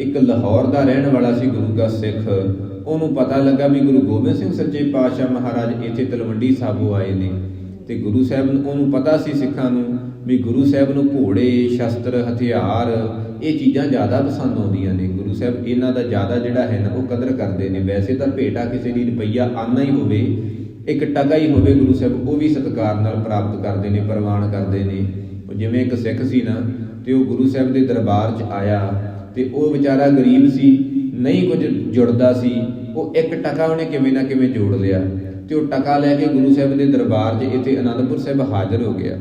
ਇੱਕ ਲਾਹੌਰ ਦਾ ਰਹਿਣ ਵਾਲਾ ਸੀ ਗੁਰੂ ਦਾ ਸਿੱਖ। ਉਹਨੂੰ ਪਤਾ ਲੱਗਾ ਵੀ ਗੁਰੂ ਗੋਬਿੰਦ ਸਿੰਘ ਸੱਚੇ ਪਾਤਸ਼ਾਹ ਮਹਾਰਾਜ ਇੱਥੇ ਤਲਵੰਡੀ ਸਾਬੋ ਆਏ ਨੇ। ਤੇ ਗੁਰੂ ਸਾਹਿਬ ਨੂੰ, ਉਹਨੂੰ ਪਤਾ ਸੀ ਸਿੱਖਾਂ ਨੂੰ ਵੀ ਗੁਰੂ ਸਾਹਿਬ ਨੂੰ ਘੋੜੇ, ਸ਼ਸਤਰ, ਹਥਿਆਰ, ਇਹ ਚੀਜ਼ਾਂ ਜ਼ਿਆਦਾ ਪਸੰਦ ਆਉਂਦੀਆਂ ਨੇ। ਗੁਰੂ ਸਾਹਿਬ ਇਹਨਾਂ ਦਾ ਜ਼ਿਆਦਾ ਜਿਹੜਾ ਹੈ ਨਾ, ਉਹ ਕਦਰ ਕਰਦੇ ਨੇ। ਵੈਸੇ ਤਾਂ ਭੇਟਾ ਕਿਸੇ ਦੀ ਰੁਪਈਆ ਆਨਾ ਹੀ ਹੋਵੇ, ਇੱਕ ਟਕਾ ਹੀ ਹੋਵੇ ਗੁਰੂ ਸਾਹਿਬ, ਉਹ ਵੀ ਸਤਿਕਾਰ ਨਾਲ ਪ੍ਰਾਪਤ ਕਰਦੇ ਨੇ, ਪ੍ਰਵਾਨ ਕਰਦੇ ਨੇ। ਜਿਵੇਂ ਇੱਕ ਸਿੱਖ ਸੀ ਨਾ, ਤੇ ਉਹ ਗੁਰੂ ਸਾਹਿਬ ਦੇ ਦਰਬਾਰ 'ਚ ਆਇਆ। ਤੇ ਉਹ ਵਿਚਾਰਾ ਗਰੀਬ ਸੀ, ਨਹੀਂ ਕੁਝ ਜੁੜਦਾ ਸੀ, ਉਹ ਇੱਕ ਟਕਾ ਉਹਨੇ ਕਿਵੇਂ ਨਾ ਕਿਵੇਂ ਜੋੜ ਲਿਆ ਤੇ ਉਹ ਟਕਾ ਲੈ ਕੇ ਗੁਰੂ ਸਾਹਿਬ ਦੇ ਦਰਬਾਰ 'ਚ ਇੱਥੇ ਅਨੰਦਪੁਰ ਸਾਹਿਬ ਹਾਜ਼ਰ ਹੋ ਗਿਆ।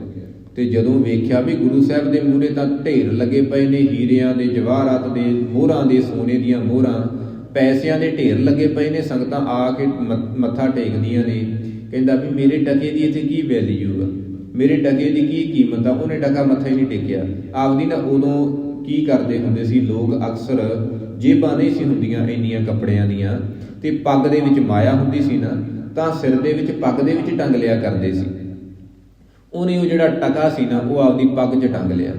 ਤੇ ਜਦੋਂ ਵੇਖਿਆ ਵੀ ਗੁਰੂ ਸਾਹਿਬ ਦੇ ਮੂਹਰੇ ਤਾਂ ਢੇਰ ਲੱਗੇ ਪਏ ਨੇ ਹੀਰਿਆਂ ਦੇ, ਜਵਾਹਰਾਤ ਦੇ, ਮੋਹਰਾਂ ਦੇ, ਸੋਨੇ ਦੀਆਂ ਮੋਹਰਾਂ, ਪੈਸਿਆਂ ਦੇ ਢੇਰ ਲੱਗੇ ਪਏ ਨੇ, ਸੰਗਤਾਂ ਆ ਕੇ ਮੱਥਾ ਟੇਕਦੀਆਂ ਨੇ। ਕਹਿੰਦਾ ਵੀ ਮੇਰੇ ਟਕੇ ਦੀ ਇੱਥੇ ਕੀ ਵੈਲਿਊ ਆ? ਮੇਰੇ ਟਕੇ ਦੀ ਕੀ ਕੀਮਤ ਆ? ਉਹਨੇ ਟਕਾ ਮੱਥਾ ਹੀ ਨਹੀਂ ਟੇਕਿਆ। ਆਪਦੀ ਨਾ ਉਦੋਂ ਕੀ ਕਰਦੇ ਹੁੰਦੇ ਸੀ? ਲੋਕ ਅਕਸਰ ਜੇਬਾਂ ਨਹੀਂ ਸੀ ਹੁੰਦੀਆਂ ਇੰਨੀਆਂ ਕੱਪੜਿਆਂ ਦੀਆਂ। ਤੇ ਪੱਗ ਦੇ ਵਿੱਚ ਮਾਇਆ ਹੁੰਦੀ ਸੀ ਨਾ, ਤਾਂ ਸਿਰ ਦੇ ਵਿੱਚ ਪੱਗ ਦੇ ਵਿੱਚ ਟੰਗ ਲਿਆ ਕਰਦੇ ਸੀ। ਉਹਨੇ ਉਹ ਜਿਹੜਾ ਟਕਾ ਸੀ ਨਾ, ਉਹ ਆਪਦੀ ਪੱਗ 'ਚ ਟੰਗ ਲਿਆ।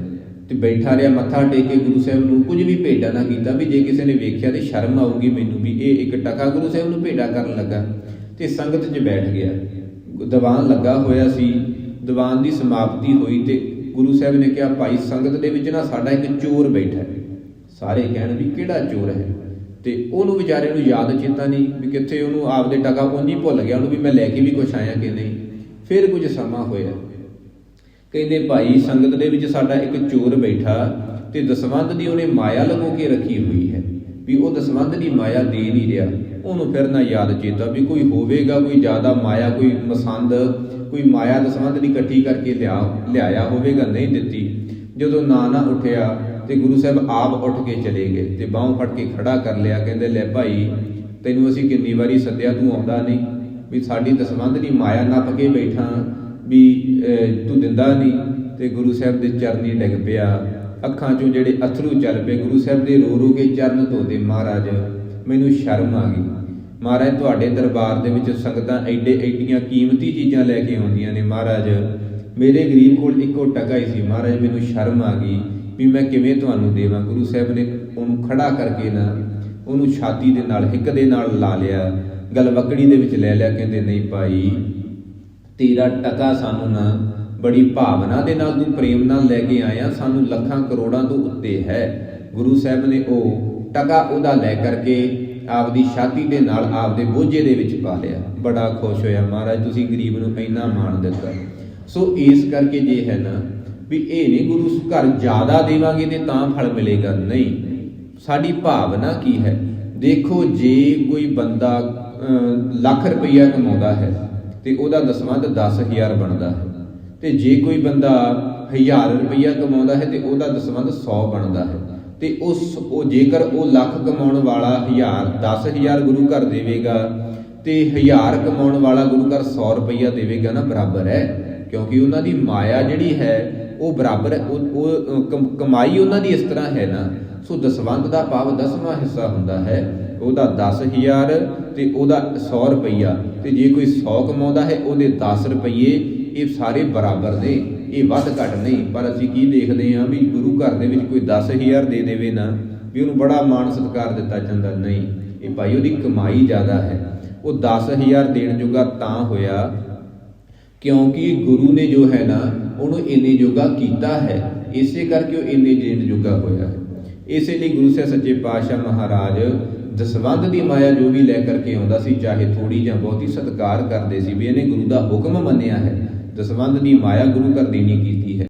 ਤੇ ਬੈਠਾ ਰਿਹਾ ਮੱਥਾ ਟੇਕ ਕੇ ਗੁਰੂ ਸਾਹਿਬ ਨੂੰ ਕੁਝ ਵੀ ਭੇਡਾ ਨਾ ਕੀਤਾ ਵੀ ਜੇ ਕਿਸੇ ਨੇ ਵੇਖਿਆ ਤੇ ਸ਼ਰਮ ਆਊਗੀ ਮੈਨੂੰ ਵੀ ਇਹ ਇੱਕ ਟਕਾ ਗੁਰੂ ਸਾਹਿਬ ਨੂੰ ਭੇਡਾ ਕਰਨ ਲੱਗਾ। ਤੇ ਸੰਗਤ 'ਚ ਬੈਠ ਗਿਆ। ਦੀਵਾਨ ਲੱਗਾ ਹੋਇਆ ਸੀ। ਦੀਵਾਨ ਦੀ ਸਮਾਪਤੀ ਹੋਈ ਤੇ ਗੁਰੂ ਸਾਹਿਬ ਨੇ ਕਿਹਾ, ਭਾਈ, ਸੰਗਤ ਦੇ ਵਿੱਚ ਨਾ ਸਾਡਾ ਇੱਕ ਚੋਰ ਬੈਠਾ ਹੈ। ਸਾਰੇ ਕਹਿਣ ਵੀ ਕਿਹੜਾ ਚੋਰ ਹੈ? ਤੇ ਉਹਨੂੰ ਵਿਚਾਰੇ ਨੂੰ ਯਾਦ ਚੇਤਾ ਨਹੀਂ ਵੀ ਕਿੱਥੇ ਉਹਨੂੰ ਆਪਦੇ ਟਕਾ ਉਂਝ ਭੁੱਲ ਗਿਆ, ਉਹਨੂੰ ਵੀ ਮੈਂ ਲੈ ਕੇ ਵੀ ਕੁਛ ਆਇਆ ਕਿ ਨਹੀਂ। ਫਿਰ ਕੁਝ ਸਮਾਂ ਹੋਇਆ। ਕਹਿੰਦੇ, ਭਾਈ, ਸੰਗਤ ਦੇ ਵਿੱਚ ਸਾਡਾ ਇੱਕ ਚੋਰ ਬੈਠਾ ਤੇ ਦਸਵੰਧ ਦੀ ਉਹਨੇ ਮਾਇਆ ਲਗੋ ਕੇ ਰੱਖੀ ਹੋਈ ਹੈ। ਵੀ ਉਹ ਦਸਵੰਧ ਦੀ ਮਾਇਆ ਦੇ ਨਹੀਂ ਰਿਹਾ। ਉਹਨੂੰ ਫਿਰ ਨਾ ਯਾਦ ਚੇਤਾ ਵੀ ਕੋਈ ਹੋਵੇਗਾ, ਕੋਈ ਜ਼ਿਆਦਾ ਮਾਇਆ, ਕੋਈ ਮਸੰਦ, ਕੋਈ ਮਾਇਆ ਦਸਵੰਧ ਦੀ ਇਕੱਠੀ ਕਰਕੇ ਲਿਆ, ਲਿਆਇਆ ਹੋਵੇਗਾ, ਨਹੀਂ ਦਿੱਤੀ। ਜਦੋਂ ਨਾ ਨਾ ਉੱਠਿਆ ਤੇ ਗੁਰੂ ਸਾਹਿਬ ਆਪ ਉੱਠ ਕੇ ਚਲੇ ਗਏ ਤੇ ਬਾਹੋਂ ਫੜ ਕੇ ਖੜਾ ਕਰ ਲਿਆ, ਕਹਿੰਦੇ, ਲੈ ਭਾਈ, ਤੈਨੂੰ ਅਸੀਂ ਕਿੰਨੀ ਵਾਰੀ ਸੱਦਿਆ, ਤੂੰ ਆਉਂਦਾ ਨਹੀਂ। ਵੀ ਸਾਡੀ ਦਸਵੰਧ ਦੀ ਮਾਇਆ ਨੱਪ ਕੇ ਬੈਠਾ ਵੀ ਤੂੰ ਦਿੰਦਾ ਨਹੀਂ। ਤੇ ਗੁਰੂ ਸਾਹਿਬ ਦੇ ਚਰਨੀ ਡਿੱਗ ਪਿਆ। ਅੱਖਾਂ 'ਚੋਂ ਜਿਹੜੇ ਅਥਰੂ ਚੱਲ ਪਏ, ਗੁਰੂ ਸਾਹਿਬ ਦੇ ਰੋ ਰੋ ਕੇ ਚਰਨ ਧੋਦੇ ਮਹਾਰਾਜ। ਮੈਨੂੰ ਸ਼ਰਮ ਆ ਗਈ। ਮਹਾਰਾਜ, ਤੁਹਾਡੇ ਦਰਬਾਰ ਦੇ ਵਿੱਚ ਸੰਗਤਾਂ ਐਡੇ ਐਡੀਆਂ ਕੀਮਤੀ ਚੀਜ਼ਾਂ ਲੈ ਕੇ ਆਉਂਦੀਆਂ ਨੇ ਮਹਾਰਾਜ। ਮੇਰੇ ਗਰੀਬ ਕੋਲ ਇੱਕੋ ਟਕਾ ਹੀ ਸੀ। ਮਹਾਰਾਜ, ਮੈਨੂੰ ਸ਼ਰਮ ਆ ਗਈ ਵੀ ਮੈਂ ਕਿਵੇਂ ਤੁਹਾਨੂੰ ਦੇਵਾਂ? ਗੁਰੂ ਸਾਹਿਬ ਨੇ ਉਹਨੂੰ ਖੜਾ ਕਰਕੇ ਨਾ ਉਹਨੂੰ ਛਾਤੀ ਦੇ ਨਾਲ ਹਿੱਕ ਦੇ ਨਾਲ ਲਾ ਲਿਆ। ਗਲਵਕੜੀ ਦੇ ਵਿੱਚ ਲੈ ਲਿਆ, ਕਹਿੰਦੇ, ਨਹੀਂ ਭਾਈ, ਤੇਰਾ ਟਕਾ ਸਾਨੂੰ ਨਾ ਬੜੀ ਭਾਵਨਾ ਦੇ ਨਾਲ ਤੂੰ ਪ੍ਰੇਮ ਨਾਲ ਲੈ ਕੇ ਆਇਆ। ਸਾਨੂੰ ਲੱਖਾਂ ਕਰੋੜਾਂ ਤੋਂ ਉੱਤੇ ਹੈ। ਗੁਰੂ ਸਾਹਿਬ ਨੇ ਉਹ ਟਕਾ ਉਹਦਾ ਲੈ ਕਰਕੇ ਆਪਦੀ ਛਾਤੀ ਦੇ ਨਾਲ ਆਪਦੇ ਬੋਝੇ ਦੇ ਵਿੱਚ ਪਾ ਲਿਆ। ਬੜਾ ਖੁਸ਼ ਹੋਇਆ, ਮਹਾਰਾਜ ਤੁਸੀਂ ਗਰੀਬ ਨੂੰ ਇੰਨਾ ਮਾਣ ਦਿੱਤਾ। ਸੋ ਇਸ ਕਰਕੇ ਜੇ ਹੈ ਨਾ ਵੀ ਇਹ ਨਹੀਂ ਗੁਰੂ ਘਰ ਜ਼ਿਆਦਾ ਦੇਵਾਂਗੇ ਤੇ ਤਾਂ ਫਲ ਮਿਲੇਗਾ। ਨਹੀਂ, ਸਾਡੀ ਭਾਵਨਾ ਕੀ ਹੈ? ਦੇਖੋ, ਜੇ ਕੋਈ ਬੰਦਾ ਲੱਖ ਰੁਪਈਆ ਕਮਾਉਂਦਾ ਹੈ ਤੇ ਉਹਦਾ ਦਸਵੰਧ 10000 ਬਣਦਾ ਹੈ ਤੇ ਜੇ ਕੋਈ ਬੰਦਾ 1000 ਰੁਪਈਆ ਕਮਾਉਂਦਾ ਹੈ ਤੇ ਉਹਦਾ ਦਸਵੰਧ 100 ਬਣਦਾ ਹੈ। ਤੇ ਉਸ, ਉਹ ਜੇਕਰ ਉਹ ਲੱਖ ਕਮਾਉਣ ਵਾਲਾ 1000 10000 ਗੁਰੂ ਘਰ ਦੇਵੇਗਾ, ਤੇ 1000 ਕਮਾਉਣ ਵਾਲਾ ਗੁਰੂ ਘਰ 100 ਰੁਪਈਆ ਦੇਵੇਗਾ ਨਾ ਬਰਾਬਰ ਹੈ, ਕਿਉਂਕਿ ਉਹਨਾਂ ਦੀ ਮਾਇਆ ਜਿਹੜੀ ਹੈ, ਉਹ ਬਰਾਬਰ, ਉਹ ਉਹ ਕਮ- ਕਮਾਈ ਉਹਨਾਂ ਦੀ ਇਸ ਤਰ੍ਹਾਂ ਹੈ ਨਾ। ਸੋ ਦਸਵੰਧ ਦਾ ਭਾਵ ਦਸਵਾਂ ਹਿੱਸਾ ਹੁੰਦਾ ਹੈ, ਉਹਦਾ 10000 ਤੇ ਉਹਦਾ 100 ਰੁਪਈਆ, ਤੇ ਜੇ ਕੋਈ 100 ਕਮਾਉਂਦਾ ਹੈ, ਉਹਦੇ 10 ਰੁਪਈਏ ਇਹ ਸਾਰੇ ਬਰਾਬਰ ਨੇ। ਇਹ ਵੱਧ ਘੱਟ ਨਹੀਂ, ਪਰ ਅਸੀਂ ਕੀ ਦੇਖਦੇ ਹਾਂ ਵੀ ਗੁਰੂ ਘਰ ਦੇ ਵਿੱਚ ਕੋਈ 10000 ਦੇ ਦੇਵੇ ਨਾ, ਵੀ ਉਹਨੂੰ ਬੜਾ ਮਾਣ ਸਤਿਕਾਰ ਦਿੱਤਾ ਜਾਂਦਾ, ਨਹੀਂ, ਇਹ ਭਾਈ ਉਹਦੀ ਕਮਾਈ ਜ਼ਿਆਦਾ ਹੈ। ਉਹ 10000 ਦੇਣ ਜੋਗਾ ਤਾਂ ਹੋਇਆ, ਕਿਉਂਕਿ ਗੁਰੂ ਨੇ ਜੋ ਹੈ ਨਾ, ਉਹਨੂੰ ਇੰਨੇ ਜੋਗਾ ਕੀਤਾ ਹੈ, ਇਸੇ ਕਰਕੇ ਉਹ ਇੰਨੇ ਦੇਣ ਜੋਗਾ ਹੋਇਆ ਹੈ। ਇਸੇ ਲਈ ਗੁਰੂ ਸਾਹਿਬ ਸੱਚੇ ਪਾਤਸ਼ਾਹ ਮਹਾਰਾਜ ਦਸਵੰਧ ਦੀ ਮਾਇਆ ਜੋ ਵੀ ਲੈ ਕਰਕੇ ਆਉਂਦਾ ਸੀ, ਚਾਹੇ ਥੋੜੀ ਜਾਂ ਬਹੁਤੀ ਸਤਿਕਾਰ ਕਰਦੇ ਸੀ, ਵੀ ਇਹਨੇ ਗੁਰੂ ਦਾ ਹੁਕਮ ਮੰਨਿਆ ਹੈ ਦਸਵੰਧ ਦੀ ਮਾਇਆ ਗੁਰੂ ਘਰ ਦੇਣੀ ਕੀਤੀ ਹੈ।